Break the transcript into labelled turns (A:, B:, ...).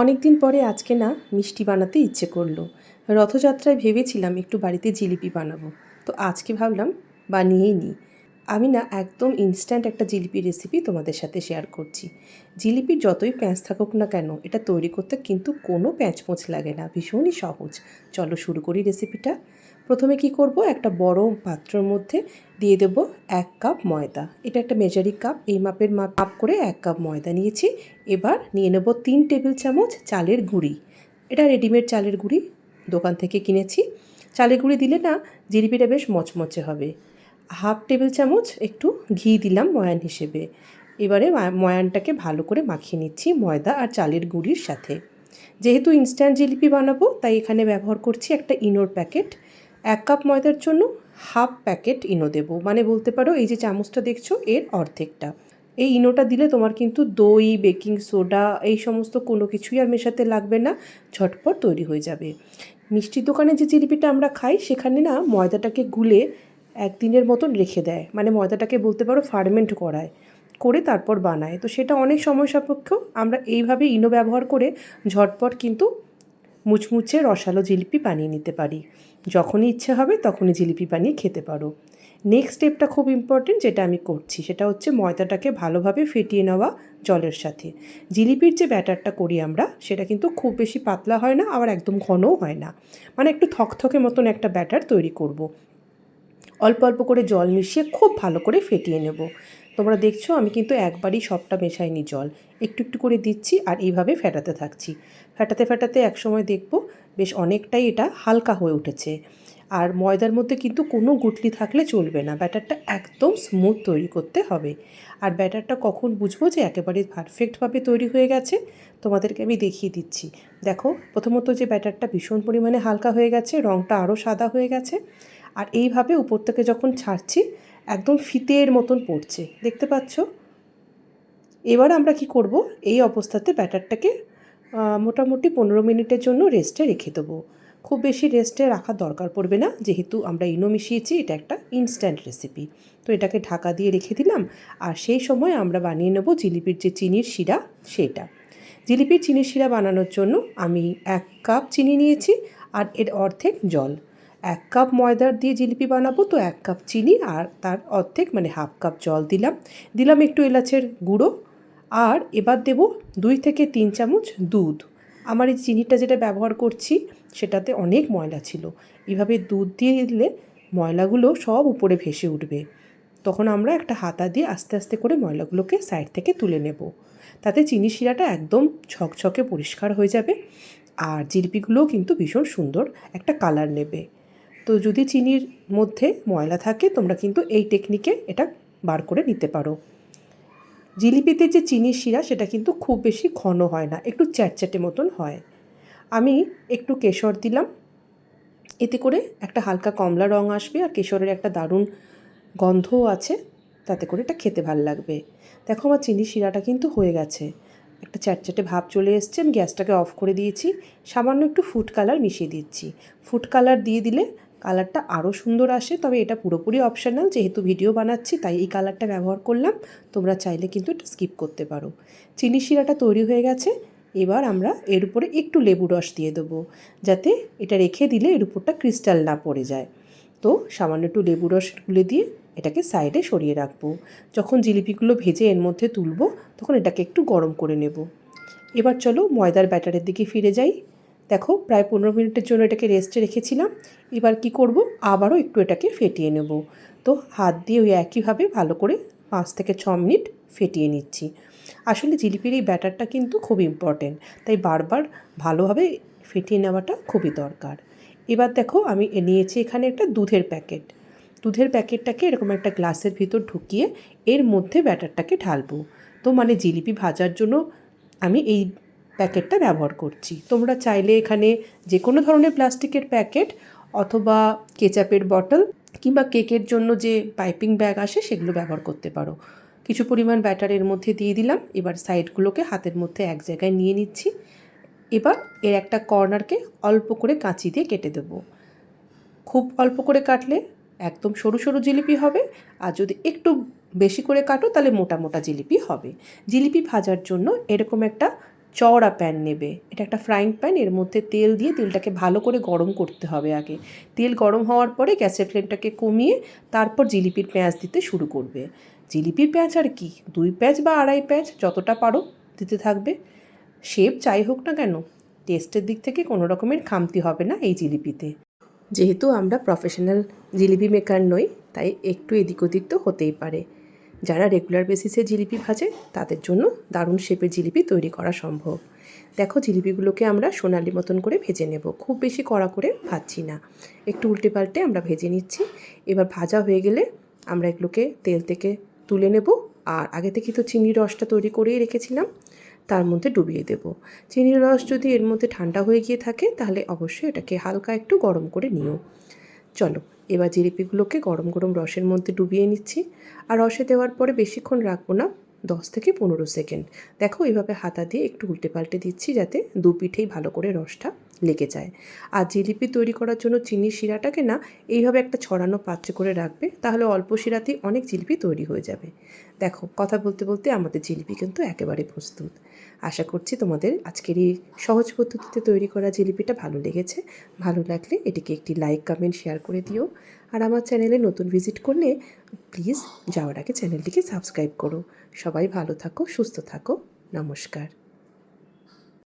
A: অনেক দিন পরে আজকে না মিষ্টি বানাতে ইচ্ছে করল। রথযাত্রায় ভেবেছিলাম একটু বাড়িতে জিলিপি বানাবো। তো আজকে ভাবলাম বানিয়েই নিই। আমি না একদম ইনস্ট্যান্ট একটা জিলিপি রেসিপি তোমাদের সাথে শেয়ার করছি। জিলিপির যতই প্যাঁচ থাকুক না কেন, এটা তৈরি করতে কিন্তু কোনো প্যাঁচ পোঁচ লাগে না। ভীষণই সহজ। চলো শুরু করি রেসিপিটা প্রথমে কি করব? একটা বড় পাত্রের মধ্যে দিয়ে দেব এক কাপ ময়দা। এটা একটা মেজারি কাপ। এই মাপের মাপ করে এক কাপ ময়দা নিয়েছি। এবার নিয়ে নেব তিন টেবিল চামচ চালের গুঁড়ি। এটা রেডিমেড চালের গুঁড়ি, দোকান থেকে কিনেছি। চালের গুঁড়ি দিলে না জিলিপিটা বেশ মচমচে হবে। হাফ টেবিল চামচ একটু ঘি দিলাম ময়ান হিসেবে। এবারে ময়ানটাকে ভালো করে মাখিয়ে নিচ্ছি ময়দা আর চালের গুঁড়ির সাথে। যেহেতু ইনস্ট্যান্ট জিলিপি বানাবো, তাই এখানে ব্যবহার করছি একটা ইনোর প্যাকেট এক কাপ ময়দার জন্য হাফ প্যাকেট ইনো দেবো। মানে বলতে পারো, এই যে চামচটা দেখছ, এর অর্ধেকটা। এই ইনোটা দিলে তোমার কিন্তু দই, বেকিং সোডা, এই সমস্ত কোনো কিছুই আর মেশাতে লাগবে না, ঝটপট তৈরি হয়ে যাবে। মিষ্টির দোকানে যে জিলিপিটা আমরা খাই, সেখানে না ময়দাটাকে গুলে একদিনের মতন রেখে দেয়। মানে ময়দাটাকে বলতে পারো ফার্মেন্ট করায়, করে তারপর বানায়। তো সেটা অনেক সময় সাপেক্ষ, আমরা এইভাবে ইনো ব্যবহার করে ঝটপট কিন্তু মুচমুচে রসালো জিলিপি বানিয়ে নিতে পারি। যখনই ইচ্ছে হবে তখনই জিলিপি বানিয়ে খেতে পারো। নেক্সট স্টেপটা খুব ইম্পর্টেন্ট যেটা আমি করছি, সেটা হচ্ছে ময়দাটাকে ভালোভাবে ফেটিয়ে নেওয়া জলের সাথে। জিলিপির যে ব্যাটারটা করি আমরা, সেটা কিন্তু খুব বেশি পাতলা হয় না, আবার একদম ঘনও হয় না। মানে একটু থকথকে মতন একটা ব্যাটার তৈরি করব। অল্প অল্প করে জল মিশিয়ে খুব ভালো করে ফেটিয়ে নেব। তোমরা দেখছ, আমি কিন্তু একবারই সবটা মেশাইনি জল। একটু একটু করে দিচ্ছি আর এইভাবে ফেটাতে থাকছি। ফেটাতে ফেটাতে একসময় দেখব, বেশ অনেকটাই এটা হালকা হয়ে উঠেছে। আর ময়দার মধ্যে কিন্তু কোনো গুটলি থাকলে চলবে না। ব্যাটারটা একদম স্মুথ তৈরি করতে হবে। আর ব্যাটারটা কখন বুঝব যে একেবারে পারফেক্টভাবে তৈরি হয়ে গেছে? তোমাদেরকে আমি দেখিয়ে দিচ্ছি। দেখো, প্রথমত যে ব্যাটারটা ভীষণ পরিমাণে হালকা হয়ে গেছে রঙটা আরও সাদা হয়ে গেছে। আর এইভাবে উপর থেকে যখন ছাড়ছি একদম ফিতের মতন পড়ছে। দেখতে পাচ্ছ? এবার আমরা কি করব? এই অবস্থাতে ব্যাটারটাকে মোটামুটি পনেরো মিনিটের জন্য রেস্টে রেখে দেবো। খুব বেশি রেস্টে রাখার দরকার পড়বে না। যেহেতু আমরা ইনো মিশিয়েছি, এটা একটা ইনস্ট্যান্ট রেসিপি তো এটাকে ঢাকা দিয়ে রেখে দিলাম। আর সেই সময় আমরা বানিয়ে নেব জিলিপির যে চিনির শিরা, সেটা। জিলিপির চিনির শিরা বানানোর জন্য আমি এক কাপ চিনি নিয়েছি, আর এর অর্ধেক জল। এক কাপ ময়দার দিয়ে জিলিপি বানাবো, তো এক কাপ চিনি আর তার অর্ধেক মানে হাফ কাপ জল দিলাম। দিলাম একটু এলাচের গুঁড়ো আর এবার দেব দুই থেকে তিন চামচ দুধ। আমার এই চিনিটা যেটা ব্যবহার করছি, সেটাতে অনেক ময়লা ছিল। এভাবে দুধ দিয়ে দিলে ময়লাগুলো সব উপরে ভেসে উঠবে। তখন আমরা একটা হাতা দিয়ে আস্তে আস্তে করে ময়লাগুলোকে সাইড থেকে তুলে নেব। তাতে চিনি শিরাটা একদম ছকছকে পরিষ্কার হয়ে যাবে আর জিলিপিগুলোও কিন্তু ভীষণ সুন্দর একটা কালার নেবে। তো যদি চিনির মধ্যে ময়লা থাকে, তোমরা কিন্তু এই টেকনিকে এটা বার করে নিতে পারো। জিলিপিতে যে চিনির শিরা, সেটা কিন্তু খুব বেশি ঘন হয় না, একটু চ্যাটচ্যাটে মতন হয়। আমি একটু কেশর দিলাম, এতে করে একটা হালকা কমলা রং আসবে আর কেশরের একটা দারুণ গন্ধও আছে, তাতে করে এটা খেতে ভালো লাগবে। দেখো আমার চিনি শিরাটা কিন্তু হয়ে গেছে, একটা চ্যাটচ্যাটে ভাব চলে এসছে, আমি গ্যাসটাকে অফ করে দিয়েছি, সামান্য একটু ফুড কালার মিশিয়ে দিচ্ছি। ফুড কালার দিয়ে দিলে কালারটা আরও সুন্দর আসে, তবে এটা পুরোপুরি অপশানাল যেহেতু ভিডিও বানাচ্ছি, তাই এই কালারটা ব্যবহার করলাম। তোমরা চাইলে কিন্তু এটা স্কিপ করতে পারো। চিনি শিরাটা তৈরি হয়ে গেছে, এবার আমরা এর উপরে একটু লেবু রস দিয়ে দেবো, যাতে এটা রেখে দিলে এর উপরটা ক্রিস্টাল না পড়ে যায়। তো সামান্য একটু লেবু রস গুলে দিয়ে এটাকে সাইডে সরিয়ে রাখব। যখন জিলিপিগুলো ভেজে এর মধ্যে তুলবো, তখন এটাকে একটু গরম করে নেব। এবার চলো ময়দার ব্যাটারের দিকে ফিরে যাই। দেখো, প্রায় পনেরো মিনিটের জন্য এটাকে রেস্টে রেখেছিলাম। এবার কি করব? আবারও একটু এটাকে ফেটিয়ে নেব। তো হাত দিয়ে ওই একইভাবে ভালো করে পাঁচ থেকে ছ মিনিট ফেটিয়ে নিচ্ছি। আসলে জিলিপির এই ব্যাটারটা কিন্তু খুব ইম্পর্টেন্ট তাই বারবার ভালোভাবে ফেটিয়ে নেওয়াটা খুবই দরকার। এবার দেখো, আমি নিয়েছি এখানে একটা দুধের প্যাকেট। দুধের প্যাকেটটাকে এরকম একটা গ্লাসের ভিতর ঢুকিয়ে এর মধ্যে ব্যাটারটাকে ঢালবো। তো মানে জিলিপি ভাজার জন্য আমি এই প্যাকেটটা ব্যবহার করছি। তোমরা চাইলে এখানে যে কোনো ধরনের প্লাস্টিকের প্যাকেট অথবা কেচাপের বটল কিংবা কেকের জন্য যে পাইপিং ব্যাগ আসে সেগুলো ব্যবহার করতে পারো। কিছু পরিমাণ ব্যাটারের মধ্যে দিয়ে দিলাম। এবার সাইডগুলোকে হাতের মধ্যে এক জায়গায় নিয়ে নিচ্ছি। এবার এর একটা কর্নারকে অল্প করে কাঁচি দিয়ে কেটে দেবো। খুব অল্প করে কাটলে একদম সরু সরু জিলিপি হবে। আর যদি একটু বেশি করে কাটো তাহলে মোটা মোটা জিলিপি হবে। জিলিপি ভাজার জন্য এরকম একটা চওড়া প্যান নেবে। এটা একটা ফ্রাইং প্যান এর মধ্যে তেল দিয়ে তেলটাকে ভালো করে গরম করতে হবে আগে। তেল গরম হওয়ার পরে গ্যাসের ফ্লেমটাকে কমিয়ে তারপর জিলিপির পেঁয়াজ দিতে শুরু করবে। জিলিপির পেঁয়াজ আর কি? দুই পেঁয়াজ বা আড়াই পেঁয়াজ যতটা পারো দিতে থাকবে। শেপ যাই হোক না কেন টেস্টের দিক থেকে কোনো রকমের খামতি হবে না এই জিলিপিতে। যেহেতু আমরা প্রফেশনাল জিলিপি মেকার নই, তাই একটু এদিক ওদিক তো হতেই পারে। যারা রেগুলার বেসিসে জিলিপি ভাজে, তাদের জন্য দারুণ শেপের জিলিপি তৈরি করা সম্ভব। দেখো, জিলিপিগুলোকে আমরা সোনালি মতন করে ভেজে নেব। খুব বেশি কড়া করে ভাজছি না। একটু উল্টে পাল্টে আমরা ভেজে নিচ্ছি। এবার ভাজা হয়ে গেলে আমরা এগুলোকে তেল থেকে তুলে নেব। আর আগে থেকে তো চিনির রসটা তৈরি করেই রেখেছিলাম, তার মধ্যে ডুবিয়ে দেব। চিনির রস যদি এর মধ্যে ঠান্ডা হয়ে গিয়ে থাকে, তাহলে অবশ্যই এটাকে হালকা একটু গরম করে নিও। চলো এবার জিলিপিগুলোকে গরম গরম রসের মধ্যে ডুবিয়ে নিচ্ছি। আর রসে দেওয়ার পরে বেশিক্ষণ রাখব না, দশ থেকে পনেরো সেকেন্ড। দেখো এভাবে হাতা দিয়ে একটু উল্টে পাল্টে দিচ্ছি যাতে দু পিঠেই ভালো করে রসটা লেগে যায়। আর জিলিপি তৈরি করার জন্য চিনির শিরাটাকে না এইভাবে একটা ছড়ানো পাত্রে করে রাখবে, তাহলে অল্প শিরাতেই অনেক জিলিপি তৈরি হয়ে যাবে। দেখো, কথা বলতে বলতে আমাদের জিলিপি কিন্তু একেবারে প্রস্তুত। আশা করছি তোমাদের আজকের এই সহজ পদ্ধতিতে তৈরি করা জিলিপিটা ভালো লেগেছে। ভালো লাগলে এটিকে একটি লাইক, কমেন্ট, শেয়ার করে দিও। আর আমার চ্যানেলে নতুন ভিজিট করলে প্লিজ যাওয়ার আগে চ্যানেলটিকে সাবস্ক্রাইব করো। সবাই ভালো থাকো, সুস্থ থাকো। নমস্কার।